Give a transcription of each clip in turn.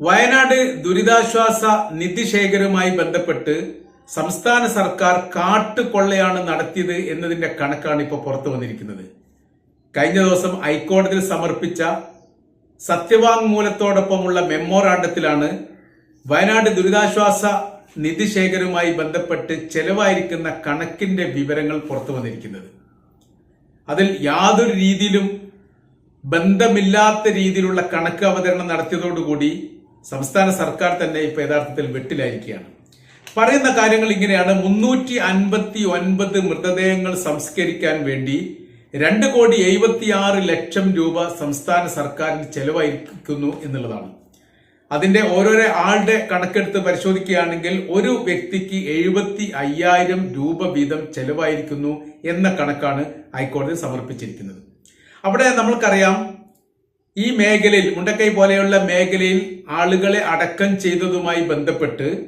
വയനാട് ദുരിതാശ്വാസ നിധി ശേഖരവുമായി ബന്ധപ്പെട്ട് സംസ്ഥാന സർക്കാർ കാട്ടുകൊള്ളയാണ് നടത്തിയത് എന്നതിന്റെ കണക്കാണ് ഇപ്പോൾ പുറത്തു വന്നിരിക്കുന്നത്. കഴിഞ്ഞ ദിവസം ഹൈക്കോടതിയിൽ സമർപ്പിച്ച സത്യവാങ്മൂലത്തോടൊപ്പമുള്ള മെമ്മോറാണ്ടത്തിലാണ് വയനാട് ദുരിതാശ്വാസ നിധി ശേഖരവുമായി ബന്ധപ്പെട്ട് ചെലവായിരിക്കുന്ന കണക്കിന്റെ വിവരങ്ങൾ പുറത്തു വന്നിരിക്കുന്നത്. അതിൽ യാതൊരു രീതിയിലും ബന്ധമില്ലാത്ത രീതിയിലുള്ള കണക്ക് അവതരണം നടത്തിയതോടുകൂടി സംസ്ഥാന സർക്കാർ തന്നെ ഇപ്പൊ യഥാർത്ഥത്തിൽ വെട്ടിലായിരിക്കുകയാണ്. പറയുന്ന കാര്യങ്ങൾ ഇങ്ങനെയാണ്. മുന്നൂറ്റി അൻപത്തി ഒൻപത് മൃതദേഹങ്ങൾ സംസ്കരിക്കാൻ വേണ്ടി രണ്ട് കോടി എഴുപത്തിയാറ് ലക്ഷം രൂപ സംസ്ഥാന സർക്കാരിന് ചെലവഴിക്കുന്നു എന്നുള്ളതാണ്. അതിന്റെ ഓരോരോ ആളുടെ കണക്കെടുത്ത് പരിശോധിക്കുകയാണെങ്കിൽ ഒരു വ്യക്തിക്ക് എഴുപത്തി അയ്യായിരം രൂപ വീതം ചെലവായിരിക്കുന്നു എന്ന കണക്കാണ് ഹൈക്കോടതി സമർപ്പിച്ചിരിക്കുന്നത്. അവിടെ നമ്മൾക്കറിയാം ഈ മേഖലയിൽ മുണ്ടക്കൈ പോലെയുള്ള മേഖലയിൽ ആളുകളെ അടക്കം ചെയ്തതുമായി ബന്ധപ്പെട്ട്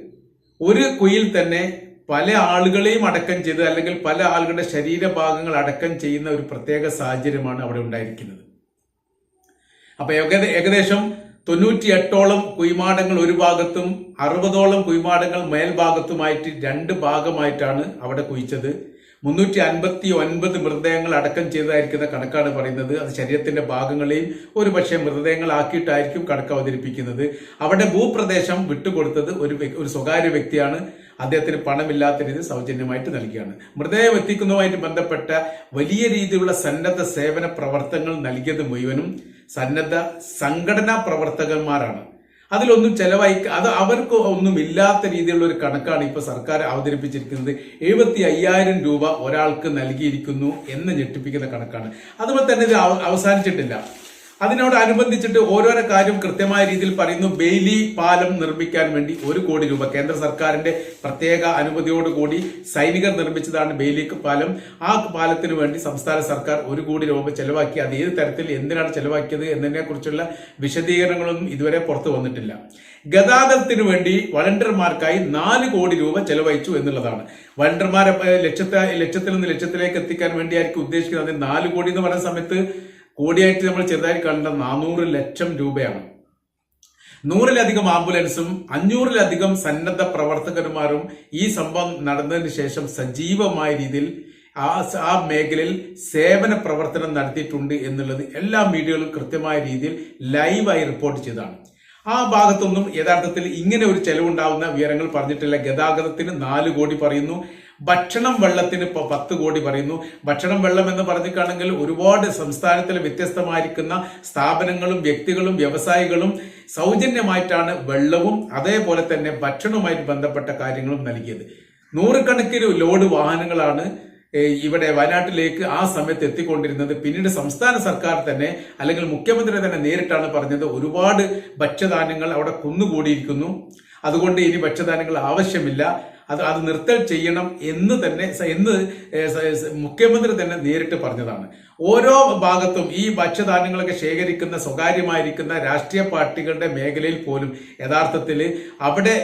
ഒരു കുയിൽ തന്നെ പല ആളുകളെയും അടക്കം ചെയ്ത് അല്ലെങ്കിൽ പല ആളുകളുടെ ശരീരഭാഗങ്ങൾ അടക്കം ചെയ്യുന്ന ഒരു പ്രത്യേക സാഹചര്യമാണ് അവിടെ ഉണ്ടായിരിക്കുന്നത്. അപ്പൊ ഏകദേ- ഏകദേശം തൊണ്ണൂറ്റി എട്ടോളം കുയ്മാടങ്ങൾ ഒരു ഭാഗത്തും അറുപതോളം കുയ്മാടങ്ങൾ മേൽഭാഗത്തുമായിട്ട് രണ്ട് ഭാഗമായിട്ടാണ് അവിടെ കുഴിച്ചത്. മുന്നൂറ്റി അൻപത്തി ഒൻപത് മൃതദേഹങ്ങൾ അടക്കം ചെയ്തതായിരിക്കുന്ന കണക്കാണ് പറയുന്നത്. അത് ശരീരത്തിന്റെ ഭാഗങ്ങളെയും ഒരു പക്ഷേ മൃതദേഹങ്ങളാക്കിയിട്ടായിരിക്കും കണക്ക് അവതരിപ്പിക്കുന്നത്. അവിടെ ഭൂപ്രദേശം വിട്ടുകൊടുത്തത് ഒരു ഒരു സ്വകാര്യ വ്യക്തിയാണ്. അദ്ദേഹത്തിന് പണമില്ലാത്ത രീതിയിൽ സൗജന്യമായിട്ട് നൽകിയാണ്. മൃതദേഹം എത്തിക്കുന്നതുമായിട്ട് ബന്ധപ്പെട്ട വലിയ രീതിയിലുള്ള സന്നദ്ധ സേവന പ്രവർത്തനങ്ങൾ നൽകിയത് മുഴുവനും സന്നദ്ധ സംഘടനാ പ്രവർത്തകന്മാരാണ്. അതിലൊന്നും ചെലവായി അത് അവർക്ക് ഒന്നും ഇല്ലാത്ത രീതിയിലുള്ള ഒരു കണക്കാണ് ഇപ്പോൾ സർക്കാർ അവതരിപ്പിച്ചിരിക്കുന്നത്. എഴുപത്തി അയ്യായിരം രൂപ ഒരാൾക്ക് നൽകിയിരിക്കുന്നു എന്ന് ഞെട്ടിപ്പിക്കുന്ന കണക്കാണ്. അതുപോലെ തന്നെ ഇത് അവസാനിച്ചിട്ടില്ല. അതിനോടനുബന്ധിച്ചിട്ട് ഓരോരോ കാര്യം കൃത്യമായ രീതിയിൽ പറയുന്നു. ബെയിലി പാലം നിർമ്മിക്കാൻ വേണ്ടി ഒരു കോടി രൂപ കേന്ദ്ര സർക്കാരിന്റെ പ്രത്യേക അനുമതിയോടുകൂടി സൈനികർ നിർമ്മിച്ചതാണ് ബെയിലി പാലം. ആ പാലത്തിന് വേണ്ടി സംസ്ഥാന സർക്കാർ ഒരു കോടി രൂപ ചെലവാക്കി. അത് ഏത് തരത്തിൽ എന്തിനാണ് ചെലവാക്കിയത് എന്നതിനെ കുറിച്ചുള്ള വിശദീകരണങ്ങളൊന്നും ഇതുവരെ പുറത്തു വന്നിട്ടില്ല. ഗതാഗതത്തിന് വേണ്ടി വളണ്ടിയർമാർക്കായി നാല് കോടി രൂപ ചെലവഴിച്ചു എന്നുള്ളതാണ്. വളണ്ടിയർമാരെ ലക്ഷ്യത്തെ ലക്ഷ്യത്തിൽ നിന്ന് ലക്ഷത്തിലേക്ക് എത്തിക്കാൻ വേണ്ടിയായിരിക്കും ഉദ്ദേശിക്കുന്നത്. നാല് കോടി എന്ന് പറയുന്ന സമയത്ത് കോടിയായിട്ട് നമ്മൾ ചെറുതായി കണ്ട നാനൂറ് ലക്ഷം രൂപയാണ്. നൂറിലധികം ആംബുലൻസും അഞ്ഞൂറിലധികം സന്നദ്ധ പ്രവർത്തകന്മാരും ഈ സംഭവം നടന്നതിന് ശേഷം സജീവമായ രീതിയിൽ ആ ആ മേഖലയിൽ സേവന പ്രവർത്തനം നടത്തിയിട്ടുണ്ട് എന്നുള്ളത് എല്ലാ മീഡിയകളും കൃത്യമായ രീതിയിൽ ലൈവായി റിപ്പോർട്ട് ചെയ്തതാണ്. ആ ഭാഗത്തൊന്നും യഥാർത്ഥത്തിൽ ഇങ്ങനെ ഒരു ചെലവുണ്ടാവുന്ന വിവരങ്ങൾ പറഞ്ഞിട്ടില്ല. ഗതാഗതത്തിന് നാല് കോടി പറയുന്നു. ഭക്ഷണം വെള്ളത്തിന് ഇപ്പൊ പത്ത് കോടി പറയുന്നു. ഭക്ഷണം വെള്ളം എന്ന് പറഞ്ഞിട്ടാണെങ്കിൽ ഒരുപാട് സംസ്ഥാനത്തിൽ വ്യത്യസ്തമായിരിക്കുന്ന സ്ഥാപനങ്ങളും വ്യക്തികളും വ്യവസായികളും സൗജന്യമായിട്ടാണ് വെള്ളവും അതേപോലെ തന്നെ ഭക്ഷണവുമായിട്ട് ബന്ധപ്പെട്ട കാര്യങ്ങളും നൽകിയത്. നൂറുകണക്കിന് ലോഡ് വാഹനങ്ങളാണ് ഇവിടെ വയനാട്ടിലേക്ക് ആ സമയത്ത് എത്തിക്കൊണ്ടിരുന്നത്. പിന്നീട് സംസ്ഥാന സർക്കാർ തന്നെ അല്ലെങ്കിൽ മുഖ്യമന്ത്രി തന്നെ നേരിട്ടാണ് പറഞ്ഞത് ഒരുപാട് ഭക്ഷ്യധാന്യങ്ങൾ അവിടെ കുന്നുകൂടിയിരിക്കുന്നു. അതുകൊണ്ട് ഇനി ഭക്ഷ്യധാന്യങ്ങൾ ആവശ്യമില്ല. അത് അത് നിർത്തൽ ചെയ്യണം എന്ന് തന്നെ എന്ന് മുഖ്യമന്ത്രി തന്നെ നേരിട്ട് പറഞ്ഞതാണ്. ഓരോ ഭാഗത്തും ഈ ഭക്ഷ്യധാന്യങ്ങളൊക്കെ ശേഖരിക്കുന്ന സ്വകാര്യമായിരിക്കുന്ന രാഷ്ട്രീയ പാർട്ടികളുടെ മേഖലയിൽ പോലും യഥാർത്ഥത്തിൽ അവിടെ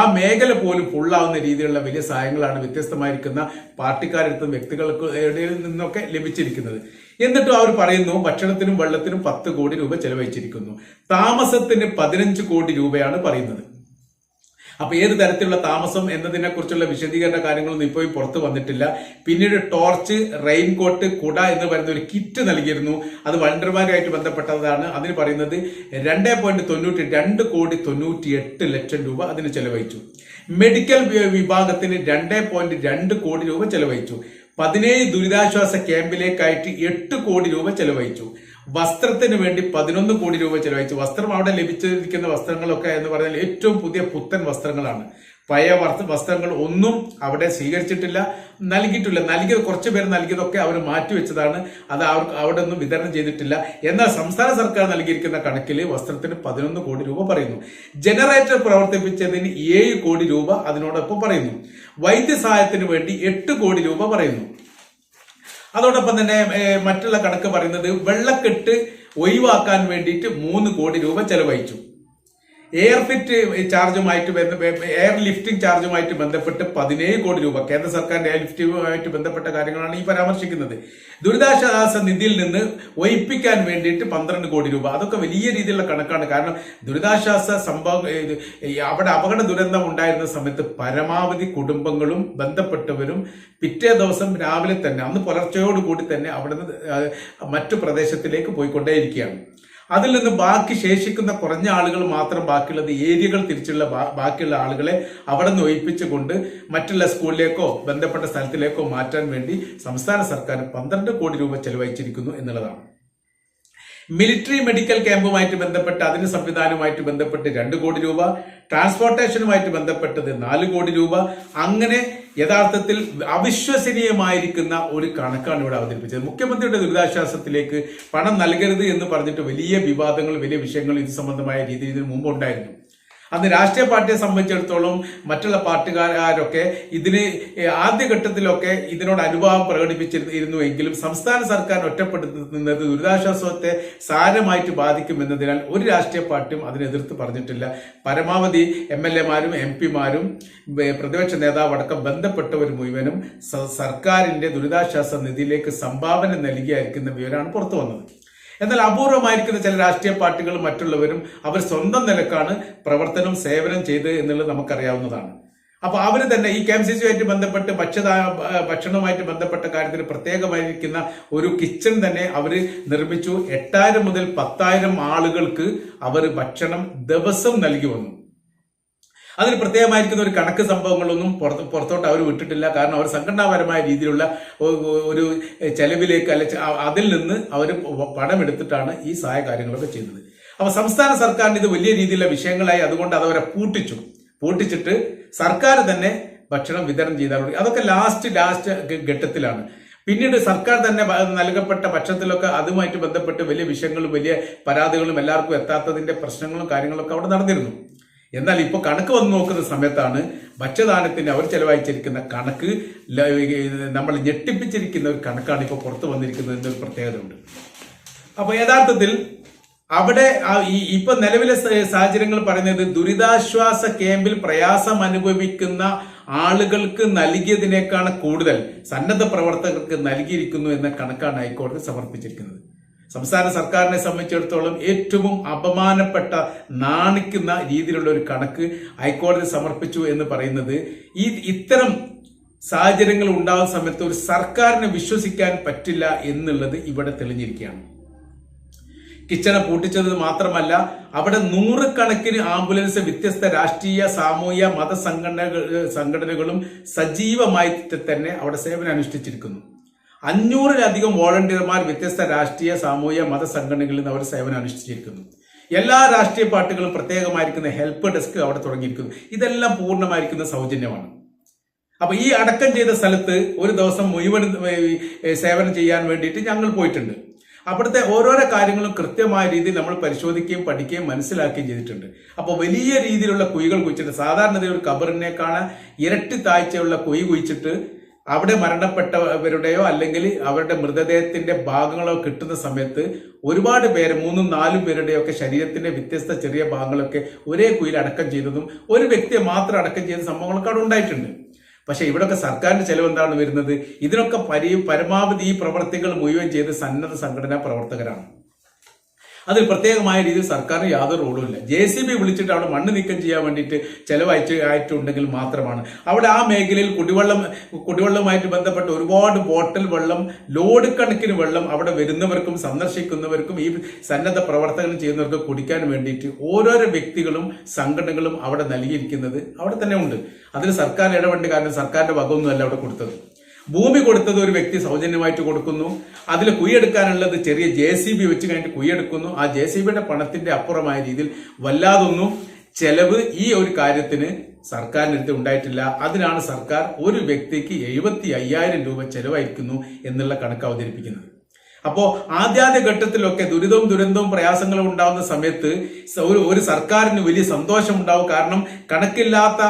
ആ മേഖല പോലും ഫുള്ളാവുന്ന രീതിയിലുള്ള വലിയ സഹായങ്ങളാണ് വ്യത്യസ്തമായിരിക്കുന്ന പാർട്ടിക്കാരടുത്തും വ്യക്തികൾക്ക് നിന്നൊക്കെ ലഭിച്ചിരിക്കുന്നത്. എന്നിട്ടും അവർ പറയുന്നു ഭക്ഷണത്തിനും വെള്ളത്തിനും പത്ത് കോടി രൂപ ചെലവഴിച്ചിരിക്കുന്നു. താമസത്തിന് പതിനഞ്ച് കോടി രൂപയാണ് പറയുന്നത്. അപ്പൊ ഏത് തരത്തിലുള്ള താമസം എന്നതിനെ കുറിച്ചുള്ള വിശദീകരണ കാര്യങ്ങളൊന്നും ഇപ്പോഴും പുറത്തു വന്നിട്ടില്ല. പിന്നീട് ടോർച്ച് റെയിൻകോട്ട് കുട എന്ന് പറയുന്ന ഒരു കിറ്റ് നൽകിയിരുന്നു. അത് വണ്ടർമാരുമായിട്ട് ബന്ധപ്പെട്ടതാണ്. അതിന് പറയുന്നത് രണ്ടേ പോയിന്റ് തൊണ്ണൂറ്റി രണ്ട് കോടി തൊണ്ണൂറ്റി എട്ട് ലക്ഷം രൂപ അതിന് ചെലവഴിച്ചു. മെഡിക്കൽ വിഭാഗത്തിന് രണ്ടേ പോയിന്റ് രണ്ട് കോടി രൂപ ചെലവഴിച്ചു. പതിനേഴ് ദുരിതാശ്വാസ ക്യാമ്പിലേക്കായിട്ട് എട്ട് കോടി രൂപ ചെലവഴിച്ചു. വസ്ത്രത്തിന് വേണ്ടി പതിനൊന്ന് കോടി രൂപ ചെലവഴിച്ചു. വസ്ത്രം അവിടെ ലഭിച്ചിരിക്കുന്ന വസ്ത്രങ്ങളൊക്കെ എന്ന് പറഞ്ഞാൽ ഏറ്റവും പുതിയ പുത്തൻ വസ്ത്രങ്ങളാണ്. പഴയ വസ്ത്ര വസ്ത്രങ്ങൾ ഒന്നും അവിടെ സ്വീകരിച്ചിട്ടില്ല നൽകിയിട്ടില്ല. നൽകിയത് കുറച്ചു പേർ നൽകിയതൊക്കെ അവർ മാറ്റിവെച്ചതാണ്. അത് അവർക്ക് അവിടെ ഒന്നും വിതരണം ചെയ്തിട്ടില്ല. എന്നാൽ സംസ്ഥാന സർക്കാർ നൽകിയിരിക്കുന്ന കണക്കിൽ വസ്ത്രത്തിന് പതിനൊന്ന് കോടി രൂപ പറയുന്നു. ജനറേറ്റർ പ്രവർത്തിപ്പിച്ചതിന് ഏഴ് കോടി രൂപ അതിനോടൊപ്പം പറയുന്നു. വൈദ്യസഹായത്തിന് വേണ്ടി എട്ട് കോടി രൂപ പറയുന്നു. അതോടൊപ്പം തന്നെ മറ്റുള്ള കണക്ക് പറയുന്നത് വെള്ളക്കെട്ട് ഒഴിവാക്കാൻ വേണ്ടിയിട്ട് മൂന്ന് കോടി രൂപ ചെലവഴിച്ചു. എയർ ഫിറ്റ് ചാർജുമായിട്ട് എയർ ലിഫ്റ്റിംഗ് ചാർജുമായിട്ട് ബന്ധപ്പെട്ട് പതിനേഴ് കോടി രൂപ. കേന്ദ്ര സർക്കാരിന്റെ എയർ ലിഫ്റ്റുമായിട്ട് ബന്ധപ്പെട്ട കാര്യങ്ങളാണ് ഈ പരാമർശിക്കുന്നത്. ദുരിതാശ്വാസ നിധിയിൽ നിന്ന് ഒഴിപ്പിക്കാൻ വേണ്ടിയിട്ട് പന്ത്രണ്ട് കോടി രൂപ. അതൊക്കെ വലിയ രീതിയിലുള്ള കണക്കാണ്. കാരണം ദുരിതാശ്വാസ സംഭവം അവിടെ അപകട ദുരന്തം ഉണ്ടായിരുന്ന സമയത്ത് പരമാവധി കുടുംബങ്ങളും ബന്ധപ്പെട്ടവരും പിറ്റേ ദിവസം രാവിലെ തന്നെ അന്ന് പുലർച്ചയോടുകൂടി തന്നെ അവിടുന്ന് മറ്റു പ്രദേശത്തിലേക്ക് പോയിക്കൊണ്ടേയിരിക്കുകയാണ്. അതിൽ നിന്ന് ബാക്കി ശേഷിക്കുന്ന കുറഞ്ഞ ആളുകൾ മാത്രം ബാക്കിയുള്ളത് ഏരിയകൾ തിരിച്ചുള്ള ബാക്കിയുള്ള ആളുകളെ അവിടെ നിന്ന് ഒഴിപ്പിച്ചുകൊണ്ട് മറ്റുള്ള സ്കൂളിലേക്കോ ബന്ധപ്പെട്ട സ്ഥലത്തിലേക്കോ മാറ്റാൻ വേണ്ടി സംസ്ഥാന സർക്കാർ പന്ത്രണ്ട് കോടി രൂപ ചെലവഴിച്ചിരിക്കുന്നു എന്നുള്ളതാണ്. മിലിറ്ററി മെഡിക്കൽ ക്യാമ്പുമായിട്ട് ബന്ധപ്പെട്ട് അതിന് സംവിധാനവുമായിട്ട് ബന്ധപ്പെട്ട് രണ്ട് കോടി രൂപ ട്രാൻസ്പോർട്ടേഷനുമായിട്ട് ബന്ധപ്പെട്ടത് നാല് കോടി രൂപ. അങ്ങനെ യഥാർത്ഥത്തിൽ അവിശ്വസനീയമായിരിക്കുന്ന ഒരു കണക്കാണ് ഇവിടെ അവതരിപ്പിച്ചത്. മുഖ്യമന്ത്രിയുടെ ദുരിതാശ്വാസത്തിലേക്ക് പണം നൽകരുത് എന്ന് പറഞ്ഞിട്ട് വലിയ വിവാദങ്ങൾ വലിയ വിഷയങ്ങൾ ഇത് സംബന്ധമായ രീതിയിൽ ഇതിനു മുമ്പ് ഉണ്ടായിരുന്നു അന്ന് രാഷ്ട്രീയ പാർട്ടിയെ സംബന്ധിച്ചിടത്തോളം മറ്റുള്ള പാർട്ടിക്കാരൊക്കെ ഇതിന് ആദ്യഘട്ടത്തിലൊക്കെ ഇതിനോട് അനുഭാവം പ്രകടിപ്പിച്ചിരുന്നുവെങ്കിലും സംസ്ഥാന സർക്കാർ ഒറ്റപ്പെടുത്തുന്നത് ദുരിതാശ്വാസത്തെ സാരമായിട്ട് ബാധിക്കുമെന്നതിനാൽ ഒരു രാഷ്ട്രീയ പാർട്ടിയും അതിനെതിർത്ത് പറഞ്ഞിട്ടില്ല. പരമാവധി എം എൽ എമാരും എം പിമാരും പ്രതിപക്ഷ നേതാവ് അടക്കം ബന്ധപ്പെട്ടവർ മുഴുവനും സർക്കാരിന്റെ ദുരിതാശ്വാസ നിധിയിലേക്ക് സംഭാവന നൽകിയായിരിക്കുന്ന വിവരമാണ് പുറത്തു വന്നത്. എന്നാൽ അപൂർവമായിരിക്കുന്ന ചില രാഷ്ട്രീയ പാർട്ടികളും മറ്റുള്ളവരും അവർ സ്വന്തം നിലക്കാണ് പ്രവർത്തനം സേവനം ചെയ്ത് എന്നുള്ളത് നമുക്കറിയാവുന്നതാണ്. അപ്പോൾ അവർ തന്നെ ഈ കെ എം സി സിയുമായിട്ട് ബന്ധപ്പെട്ട് ഭക്ഷ്യദാ ഭക്ഷണവുമായിട്ട് ബന്ധപ്പെട്ട കാര്യത്തിൽ പ്രത്യേകമായിരിക്കുന്ന ഒരു കിച്ചൺ തന്നെ അവർ നിർമ്മിച്ചു. എട്ടായിരം മുതൽ പത്തായിരം ആളുകൾക്ക് അവർ ഭക്ഷണം ദിവസം നൽകി വന്നു. അതിന് പ്രത്യേകമായിരിക്കുന്ന ഒരു കണക്ക് സംഭവങ്ങളൊന്നും പുറത്ത് പുറത്തോട്ട് അവർ വിട്ടിട്ടില്ല. കാരണം അവർ സംഘടനാപരമായ രീതിയിലുള്ള ഒരു ചെലവിലേക്ക് അല്ലെ അതിൽ നിന്ന് അവർ പണമെടുത്തിട്ടാണ് ഈ സഹായ കാര്യങ്ങളൊക്കെ ചെയ്തത് അപ്പൊ സംസ്ഥാന സർക്കാരിന് ഇത് വലിയ രീതിയിലുള്ള വിഷയങ്ങളായി അതുകൊണ്ട് അതവരെ പൂട്ടിച്ചു. പൂട്ടിച്ചിട്ട് സർക്കാർ തന്നെ ഭക്ഷണം വിതരണം ചെയ്താൽ അതൊക്കെ ലാസ്റ്റ് ലാസ്റ്റ് ഘട്ടത്തിലാണ്. പിന്നീട് സർക്കാർ തന്നെ നൽകപ്പെട്ട പക്ഷത്തിലൊക്കെ അതുമായിട്ട് ബന്ധപ്പെട്ട് വലിയ വിഷയങ്ങളും വലിയ പരാതികളും എല്ലാവർക്കും എത്താത്തതിന്റെ പ്രശ്നങ്ങളും കാര്യങ്ങളൊക്കെ അവിടെ നടന്നിരുന്നു. എന്നാൽ ഇപ്പോൾ കണക്ക് വന്ന് നോക്കുന്ന സമയത്താണ് ഭക്ഷ്യദാനത്തിന് അവർ ചെലവഴിച്ചിരിക്കുന്ന കണക്ക് നമ്മൾ ഞെട്ടിപ്പിച്ചിരിക്കുന്ന ഒരു കണക്കാണ് ഇപ്പോൾ പുറത്തു വന്നിരിക്കുന്നത് എന്നൊരു പ്രത്യേകത ഉണ്ട് അപ്പൊ യഥാർത്ഥത്തിൽ അവിടെ ഇപ്പൊ നിലവിലെ സാഹചര്യങ്ങൾ പറയുന്നത് ദുരിതാശ്വാസ ക്യാമ്പിൽ പ്രയാസം അനുഭവിക്കുന്ന ആളുകൾക്ക് നൽകിയതിനേക്കാൾ കൂടുതൽ സന്നദ്ധ പ്രവർത്തകർക്ക് നൽകിയിരിക്കുന്നു എന്ന കണക്കാണ് ഹൈക്കോടതി സമർപ്പിച്ചിരിക്കുന്നത്. സംസ്ഥാന സർക്കാരിനെ സംബന്ധിച്ചിടത്തോളം ഏറ്റവും അപമാനപ്പെട്ട നാണിക്കുന്ന രീതിയിലുള്ള ഒരു കണക്ക് ഹൈക്കോടതി സമർപ്പിച്ചു എന്ന് പറയുന്നത് ഈ ഇത്തരം സാഹചര്യങ്ങൾ ഉണ്ടാകുന്ന സമയത്ത് ഒരു സർക്കാരിനെ വിശ്വസിക്കാൻ പറ്റില്ല എന്നുള്ളത് ഇവിടെ തെളിഞ്ഞിരിക്കുകയാണ്. കിച്ചണ പൂട്ടിച്ചത് മാത്രമല്ല അവിടെ നൂറുകണക്കിന് ആംബുലൻസ് വ്യത്യസ്ത രാഷ്ട്രീയ സാമൂഹ്യ മത സംഘടനകൾ സംഘടനകളും സജീവമായി തന്നെ അവിടെ സേവനം അനുഷ്ഠിച്ചിരിക്കുന്നു. അഞ്ഞൂറിലധികം വോളണ്ടിയർമാർ വ്യത്യസ്ത രാഷ്ട്രീയ സാമൂഹ്യ മത സംഘടനകളിൽ നിന്ന് അവർ സേവനം അനുഷ്ഠിച്ചിരിക്കുന്നു. എല്ലാ രാഷ്ട്രീയ പാർട്ടികളും പ്രത്യേകമായിരിക്കുന്ന ഹെൽപ്പ് ഡെസ്ക് അവിടെ തുടങ്ങിയിരിക്കുന്നു. ഇതെല്ലാം പൂർണമായിരിക്കുന്ന സൗജന്യമാണ്. അപ്പൊ ഈ അടക്കം ചെയ്ത സ്ഥലത്ത് ഒരു ദിവസം മുഴുവൻ സേവനം ചെയ്യാൻ വേണ്ടിയിട്ട് ഞങ്ങൾ പോയിട്ടുണ്ട്. അവിടുത്തെ ഓരോരോ കാര്യങ്ങളും കൃത്യമായ രീതിയിൽ നമ്മൾ പരിശോധിക്കുകയും പഠിക്കുകയും മനസ്സിലാക്കുകയും ചെയ്തിട്ടുണ്ട്. അപ്പോൾ വലിയ രീതിയിലുള്ള കുഴികൾ കുഴിച്ചിട്ട് സാധാരണ ഒരു കബറിനേക്കാണ് ഇരട്ടി താഴ്ചയുള്ള കുഴി കുഴിച്ചിട്ട് അവിടെ മരണപ്പെട്ടവരുടെയോ അല്ലെങ്കിൽ അവരുടെ മൃതദേഹത്തിന്റെ ഭാഗങ്ങളോ കിട്ടുന്ന സമയത്ത് ഒരുപാട് പേര് മൂന്നും നാലും പേരുടെയോ ഒക്കെ ശരീരത്തിന്റെ വ്യത്യസ്ത ചെറിയ ഭാഗങ്ങളൊക്കെ ഒരേ കുയിൽ അടക്കം ചെയ്തതും ഒരു വ്യക്തിയെ മാത്രം അടക്കം ചെയ്ത സംഭവങ്ങളൊക്കെ അവിടെ ഉണ്ടായിട്ടുണ്ട്. പക്ഷെ ഇവിടൊക്കെ സർക്കാരിന്റെ ചെലവ് എന്താണ് വരുന്നത്? ഇതിനൊക്കെ പരി പരമാവധി ഈ പ്രവർത്തികൾ മുഴുവൻ ചെയ്ത് സന്നദ്ധ സംഘടനാ പ്രവർത്തകരാണ്. അതിൽ പ്രത്യേകമായ രീതിയിൽ സർക്കാരിന് യാതൊരു റോളും ഇല്ല. ജെ സി ബി വിളിച്ചിട്ട് അവിടെ മണ്ണ് നീക്കം ചെയ്യാൻ വേണ്ടിയിട്ട് ചെലവഴിച്ച് ആയിട്ടുണ്ടെങ്കിൽ മാത്രമാണ്. അവിടെ ആ മേഖലയിൽ കുടിവെള്ളം കുടിവെള്ളവുമായിട്ട് ബന്ധപ്പെട്ട് ഒരുപാട് ബോട്ടിൽ വെള്ളം ലോഡ് കണക്കിന് വെള്ളം അവിടെ വരുന്നവർക്കും സന്ദർശിക്കുന്നവർക്കും ഈ സന്നദ്ധ പ്രവർത്തനം ചെയ്യുന്നവർക്കും കുടിക്കാൻ വേണ്ടിയിട്ട് ഓരോരോ വ്യക്തികളും സംഘടനകളും അവിടെ നൽകിയിരിക്കുന്നത് അവിടെ തന്നെ ഉണ്ട്. അതിന് സർക്കാർ ഇടപെട്ട് കാരണം സർക്കാരിന്റെ വകമൊന്നുമല്ല അവിടെ കൊടുത്തത്. ഭൂമി കൊടുത്തത് ഒരു വ്യക്തി സൗജന്യമായിട്ട് കൊടുക്കുന്നു. അതിൽ കുയ്യെടുക്കാനുള്ളത് ചെറിയ ജെ സി ബി വെച്ച് കഴിഞ്ഞിട്ട് കുയ്യെടുക്കുന്നു. ആ ജെ സി ബിയുടെ പണത്തിന്റെ അപ്പുറമായ രീതിയിൽ വല്ലാതൊന്നും ചെലവ് ഈ ഒരു കാര്യത്തിന് സർക്കാരിനടുത്ത് ഉണ്ടായിട്ടില്ല. അതിനാണ് സർക്കാർ ഒരു വ്യക്തിക്ക് എഴുപത്തി അയ്യായിരം രൂപ ചെലവഴിക്കുന്നു എന്നുള്ള കണക്ക് അവതരിപ്പിക്കുന്നത്. അപ്പോ ആദ്യാദ്യ ഘട്ടത്തിലൊക്കെ ദുരിതവും ദുരന്തവും പ്രയാസങ്ങളും ഉണ്ടാകുന്ന സമയത്ത് ഒരു ഒരു സർക്കാരിന് വലിയ സന്തോഷം ഉണ്ടാവും കാരണം കണക്കില്ലാത്ത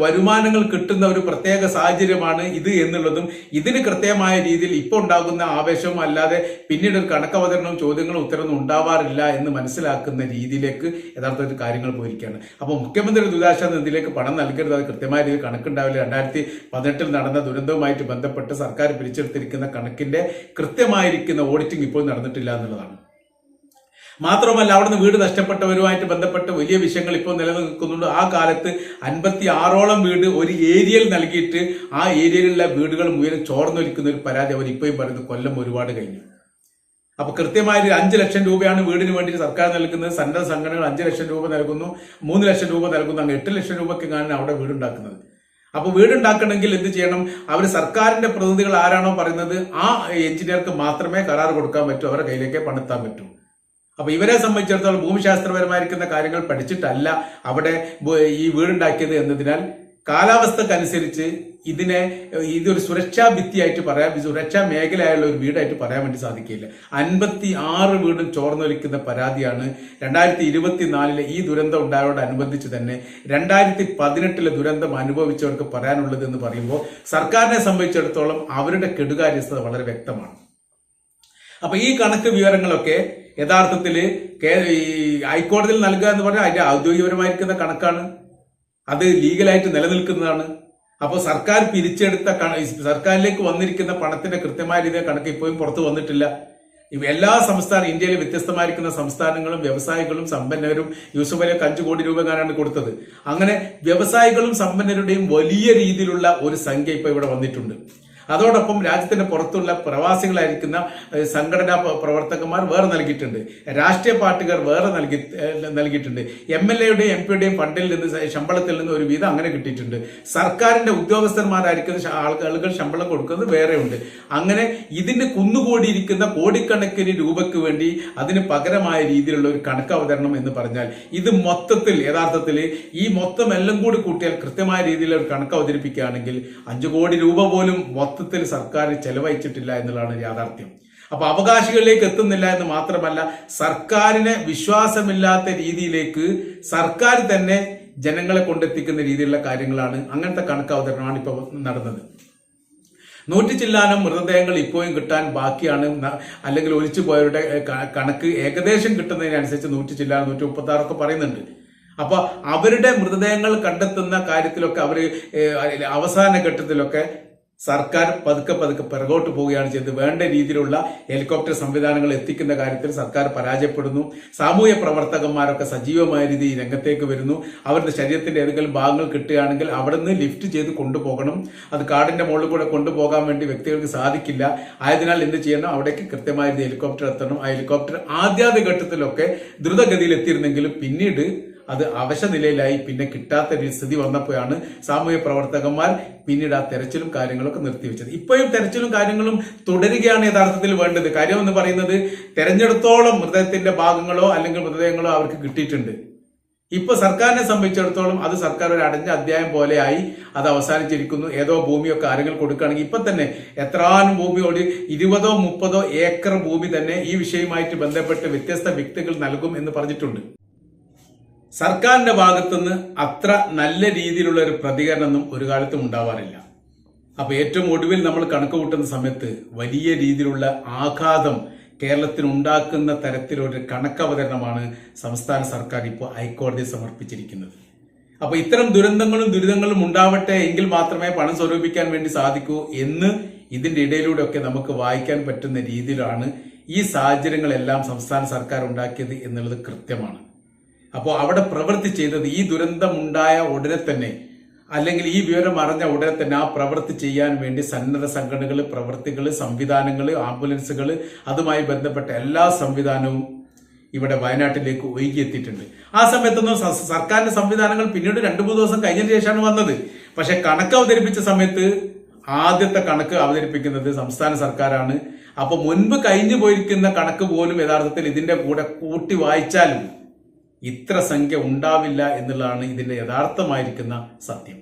വരുമാനങ്ങൾ കിട്ടുന്ന ഒരു പ്രത്യേക സാഹചര്യമാണ് ഇത് എന്നുള്ളതും ഇതിന് കൃത്യമായ രീതിയിൽ ഇപ്പോൾ ഉണ്ടാകുന്ന ആവേശവും അല്ലാതെ പിന്നീട് ഒരു കണക്കവതരണവും ചോദ്യങ്ങളും ഉത്തരവും ഉണ്ടാവാറില്ല എന്ന് മനസ്സിലാക്കുന്ന രീതിയിലേക്ക് യഥാർത്ഥത്തിൽ കാര്യങ്ങൾ പോയിരിക്കുകയാണ്. അപ്പോൾ മുഖ്യമന്ത്രി ദുരിതാശ്വാസ നിധിയിലേക്ക് പണം നൽകരുത്. അത് കൃത്യമായ രീതിയിൽ കണക്കുണ്ടാവില്ല. രണ്ടായിരത്തി പതിനെട്ടിൽ നടന്ന ദുരന്തവുമായിട്ട് ബന്ധപ്പെട്ട് സർക്കാർ പിരിച്ചെടുത്തിരിക്കുന്ന കണക്കിന്റെ കൃത്യമായിരിക്കുന്ന ഓഡിറ്റിംഗ് ഇപ്പോൾ നടന്നിട്ടില്ല എന്നുള്ളതാണ്. മാത്രമല്ല അവിടുന്ന് വീട് നഷ്ടപ്പെട്ടവരുമായിട്ട് ബന്ധപ്പെട്ട വലിയ വിഷയങ്ങൾ ഇപ്പോൾ നിലനിൽക്കുന്നുണ്ട്. ആ കാലത്ത് അൻപത്തി ആറോളം വീട് ഒരു ഏരിയയിൽ നൽകിയിട്ട് ആ ഏരിയയിലുള്ള വീടുകൾ മുഴുവൻ ചോർന്നൊലിക്കുന്ന ഒരു പരാതി അവർ ഇപ്പോഴും പറയുന്നത് കൊല്ലം ഒരുപാട് കഴിഞ്ഞു. അപ്പൊ കൃത്യമായ ഒരു അഞ്ച് ലക്ഷം രൂപയാണ് വീടിന് വേണ്ടി സർക്കാർ നൽകുന്നത്. സന്നദ്ധ സംഘടനകൾ അഞ്ച് ലക്ഷം രൂപ നൽകുന്നു മൂന്ന് ലക്ഷം രൂപ നൽകുന്നു അങ്ങനെ എട്ട് ലക്ഷം രൂപയ്ക്ക് കാണാൻ അവിടെ വീടുണ്ടാക്കുന്നത്. അപ്പൊ വീടുണ്ടാക്കണമെങ്കിൽ എന്ത് ചെയ്യണം? അവർ സർക്കാരിന്റെ പ്രതിനിധികൾ ആരാണോ പറയുന്നത് ആ എഞ്ചിനീയർക്ക് മാത്രമേ കരാർ കൊടുക്കാൻ പറ്റൂ അവരുടെ കയ്യിലേക്ക് പണിത്താൻ പറ്റൂ. അപ്പൊ ഇവരെ സംബന്ധിച്ചിടത്തോളം ഭൂമിശാസ്ത്രപരമായിരിക്കുന്ന കാര്യങ്ങൾ പഠിച്ചിട്ടല്ല അവിടെ ഈ വീടുണ്ടാക്കിയത് എന്നതിനാൽ കാലാവസ്ഥക്കനുസരിച്ച് ഇതിനെ ഇതൊരു സുരക്ഷാ ഭിത്തിയായിട്ട് പറയാം. ഇത് സുരക്ഷാ മേഖലയായുള്ള ഒരു വീടായിട്ട് പറയാൻ വേണ്ടി സാധിക്കില്ല. അൻപത്തി ആറ് വീടും ചോർന്നൊലിക്കുന്ന പരാതിയാണ് രണ്ടായിരത്തി ഇരുപത്തിനാലിലെ ഈ ദുരന്തം ഉണ്ടായതോടനുബന്ധിച്ച് തന്നെ രണ്ടായിരത്തി പതിനെട്ടിലെ ദുരന്തം അനുഭവിച്ചവർക്ക് പറയാനുള്ളത് എന്ന് പറയുമ്പോൾ സർക്കാരിനെ സംബന്ധിച്ചിടത്തോളം അവരുടെ കെടുകാര്യസ്ഥത വളരെ വ്യക്തമാണ്. അപ്പൊ ഈ കണക്ക് വിവരങ്ങളൊക്കെ യഥാർത്ഥത്തിൽ ഈ ഹൈക്കോടതിയിൽ നൽകുക എന്ന് പറഞ്ഞാൽ അതിന്റെ ഔദ്യോഗികപരമായിരിക്കുന്ന കണക്കാണ്. അത് ലീഗലായിട്ട് നിലനിൽക്കുന്നതാണ്. അപ്പോൾ സർക്കാർ പിരിച്ചെടുത്ത സർക്കാരിലേക്ക് വന്നിരിക്കുന്ന പണത്തിന്റെ കൃത്യമായ രീതിയിൽ കണക്ക് ഇപ്പോഴും പുറത്തു വന്നിട്ടില്ല. എല്ലാ സംസ്ഥാന ഇന്ത്യയിലെ വ്യത്യസ്തമായിരിക്കുന്ന സംസ്ഥാനങ്ങളും വ്യവസായികളും സമ്പന്നരും യൂസുഫ് അലിക്ക് അഞ്ചു കോടി രൂപ കാണാണ് കൊടുത്തത്. അങ്ങനെ വ്യവസായികളും സമ്പന്നരുടെയും വലിയ രീതിയിലുള്ള ഒരു സംഖ്യ ഇപ്പൊ ഇവിടെ വന്നിട്ടുണ്ട്. അതോടൊപ്പം രാജ്യത്തിന്റെ പുറത്തുള്ള പ്രവാസികളായിരിക്കുന്ന സംഘടനാ പ്രവർത്തകന്മാർ വേറെ നൽകിയിട്ടുണ്ട്. രാഷ്ട്രീയ പാർട്ടികൾ വേറെ നൽകി നൽകിയിട്ടുണ്ട്. എം എൽ എയുടെയും എം പിയുടെയും ഫണ്ടിൽ നിന്ന് ശമ്പളത്തിൽ നിന്ന് ഒരു വീതം അങ്ങനെ കിട്ടിയിട്ടുണ്ട്. സർക്കാരിന്റെ ഉദ്യോഗസ്ഥന്മാരായിരിക്കുന്ന ആളുകൾ ശമ്പളം കൊടുക്കുന്നത് വേറെ ഉണ്ട്. അങ്ങനെ ഇതിന് കുന്നുകൂടിയിരിക്കുന്ന കോടിക്കണക്കിന് രൂപയ്ക്ക് വേണ്ടി അതിന് പകരമായ രീതിയിലുള്ള ഒരു കണക്ക് അവതരണം എന്ന് പറഞ്ഞാൽ ഇത് മൊത്തത്തിൽ യഥാർത്ഥത്തിൽ ഈ മൊത്തം എല്ലാം കൂടി കൂട്ടിയാൽ കൃത്യമായ രീതിയിൽ ഒരു കണക്ക് അവതരിപ്പിക്കുകയാണെങ്കിൽ അഞ്ചു കോടി രൂപ പോലും മൊത്തത്തിൽ സർക്കാർ ചെലവഴിച്ചിട്ടില്ല എന്നുള്ളതാണ് യാഥാർത്ഥ്യം. അപ്പൊ അവകാശികളിലേക്ക് എത്തുന്നില്ല എന്ന് മാത്രമല്ല സർക്കാരിനെ വിശ്വാസമില്ലാത്ത രീതിയിലേക്ക് സർക്കാർ തന്നെ ജനങ്ങളെ കൊണ്ടെത്തിക്കുന്ന രീതിയിലുള്ള കാര്യങ്ങളാണ് അങ്ങനത്തെ കണക്ക് അവതരണമാണ് ഇപ്പോൾ നടന്നത്. നൂറ്റി ചില്ലാനം മൃതദേഹങ്ങൾ ഇപ്പോഴും കിട്ടാൻ ബാക്കിയാണ്. അല്ലെങ്കിൽ ഒലിച്ചു പോയവരുടെ കണക്ക് ഏകദേശം കിട്ടുന്നതിനനുസരിച്ച് നൂറ്റി ചില്ലാനം നൂറ്റി മുപ്പത്തി ആറൊക്കെ പറയുന്നുണ്ട്. അപ്പൊ അവരുടെ മൃതദേഹങ്ങൾ കണ്ടെത്തുന്ന കാര്യത്തിലൊക്കെ അവർ അവസാന ഘട്ടത്തിലൊക്കെ സർക്കാർ പതുക്കെ പതുക്കെ പിറകോട്ട് പോവുകയാണ് ചെയ്തത്. വേണ്ട രീതിയിലുള്ള ഹെലികോപ്റ്റർ സംവിധാനങ്ങൾ എത്തിക്കുന്ന കാര്യത്തിൽ സർക്കാർ പരാജയപ്പെടുന്നു. സാമൂഹ്യ പ്രവർത്തകന്മാരൊക്കെ സജീവമായ രീതിയിൽ രംഗത്തേക്ക് വരുന്നു. അവരുടെ ശരീരത്തിന്റെ ഏതെങ്കിലും ഭാഗങ്ങൾ കിട്ടുകയാണെങ്കിൽ അവിടെ നിന്ന് ലിഫ്റ്റ് ചെയ്ത് കൊണ്ടുപോകണം. അത് കാടിന്റെ മുകളിൽ കൂടെ കൊണ്ടുപോകാൻ വേണ്ടി വ്യക്തികൾക്ക് സാധിക്കില്ല. ആയതിനാൽ എന്ത് ചെയ്യണം? അവിടേക്ക് കൃത്യമായ ഹെലികോപ്റ്റർ എത്തണം. ആ ഹെലികോപ്റ്റർ ആദ്യാദ്യ ഘട്ടത്തിലൊക്കെ ദ്രുതഗതിയിൽ എത്തിയിരുന്നെങ്കിലും പിന്നീട് അത് അവശ നിലയിലായി പിന്നെ കിട്ടാത്ത ഒരു സ്ഥിതി വന്നപ്പോഴാണ് സാമൂഹ്യ പ്രവർത്തകന്മാർ പിന്നീട് ആ തെരച്ചിലും കാര്യങ്ങളൊക്കെ നിർത്തിവെച്ചത്. ഇപ്പോഴും തെരച്ചിലും കാര്യങ്ങളും തുടരുകയാണ് യഥാർത്ഥത്തിൽ വേണ്ടത്. കാര്യം എന്ന് പറയുന്നത് തെരഞ്ഞെടുത്തോളം മൃതദേഹത്തിന്റെ ഭാഗങ്ങളോ അല്ലെങ്കിൽ മൃതദേഹങ്ങളോ അവർക്ക് കിട്ടിയിട്ടുണ്ട്. ഇപ്പൊ സർക്കാരിനെ സംബന്ധിച്ചിടത്തോളം അത് സർക്കാർ ഒരു അടഞ്ഞ അധ്യായം പോലെയായി അത് അവസാനിച്ചിരിക്കുന്നു. ഏതോ ഭൂമിയൊക്കെ ആരെങ്കിലും കൊടുക്കുകയാണെങ്കിൽ ഇപ്പൊ തന്നെ എത്രാനും ഭൂമി ഓടി ഇരുപതോ മുപ്പതോ ഏക്കർ ഭൂമി തന്നെ ഈ വിഷയവുമായിട്ട് ബന്ധപ്പെട്ട് വ്യത്യസ്ത വ്യക്തികൾ നൽകും എന്ന് പറഞ്ഞിട്ടുണ്ട്. സർക്കാരിന്റെ ഭാഗത്തുനിന്ന് അത്ര നല്ല രീതിയിലുള്ള ഒരു പ്രതികരണമൊന്നും ഒരു കാലത്തും ഉണ്ടാവാറില്ല. അപ്പൊ ഏറ്റവും ഒടുവിൽ നമ്മൾ കണക്ക് കൂട്ടുന്ന സമയത്ത് വലിയ രീതിയിലുള്ള ആഘാതം കേരളത്തിന് ഉണ്ടാക്കുന്ന തരത്തിലൊരു കണക്കവതരണമാണ് സംസ്ഥാന സർക്കാർ ഇപ്പോൾ ഹൈക്കോടതിയെ സമർപ്പിച്ചിരിക്കുന്നത്. അപ്പൊ ഇത്തരം ദുരന്തങ്ങളും ദുരിതങ്ങളും ഉണ്ടാവട്ടെ എങ്കിൽ മാത്രമേ പണം സ്വരൂപിക്കാൻ വേണ്ടി സാധിക്കൂ എന്ന് ഇതിന്റെ ഇടയിലൂടെയൊക്കെ നമുക്ക് വായിക്കാൻ പറ്റുന്ന രീതിയിലാണ് ഈ സാഹചര്യങ്ങളെല്ലാം സംസ്ഥാന സർക്കാർ ഉണ്ടാക്കിയത് എന്നുള്ളത് കൃത്യമാണ്. അപ്പോൾ അവിടെ പ്രവൃത്തി ചെയ്തത് ഈ ദുരന്തമുണ്ടായ ഉടനെ തന്നെ അല്ലെങ്കിൽ ഈ വിവരം അറിഞ്ഞ ഉടനെ തന്നെ ആ പ്രവൃത്തി ചെയ്യാൻ വേണ്ടി സന്നദ്ധ സംഘടനകൾ പ്രവൃത്തികൾ സംവിധാനങ്ങൾ ആംബുലൻസുകൾ അതുമായി ബന്ധപ്പെട്ട എല്ലാ സംവിധാനവും ഇവിടെ വയനാട്ടിലേക്ക് ഒഴുകിയെത്തിയിട്ടുണ്ട്. ആ സമയത്തൊന്നും സർക്കാരിന്റെ സംവിധാനങ്ങൾ പിന്നീട് രണ്ടു മൂന്ന് ദിവസം കഴിഞ്ഞതിന് ശേഷമാണ് വന്നത്. പക്ഷെ കണക്ക് അവതരിപ്പിച്ച സമയത്ത് ആദ്യത്തെ കണക്ക് അവതരിപ്പിക്കുന്നത് സംസ്ഥാന സർക്കാരാണ്. അപ്പൊ മുൻപ് കഴിഞ്ഞു പോയിരിക്കുന്ന കണക്ക് പോലും യഥാർത്ഥത്തിൽ ഇതിന്റെ കൂടെ കൂട്ടി വായിച്ചാലും ഇത്ര സംഖ്യ ഉണ്ടാവില്ല എന്നുള്ളതാണ് ഇതിന്റെ യഥാർത്ഥമായിരിക്കുന്ന സത്യം.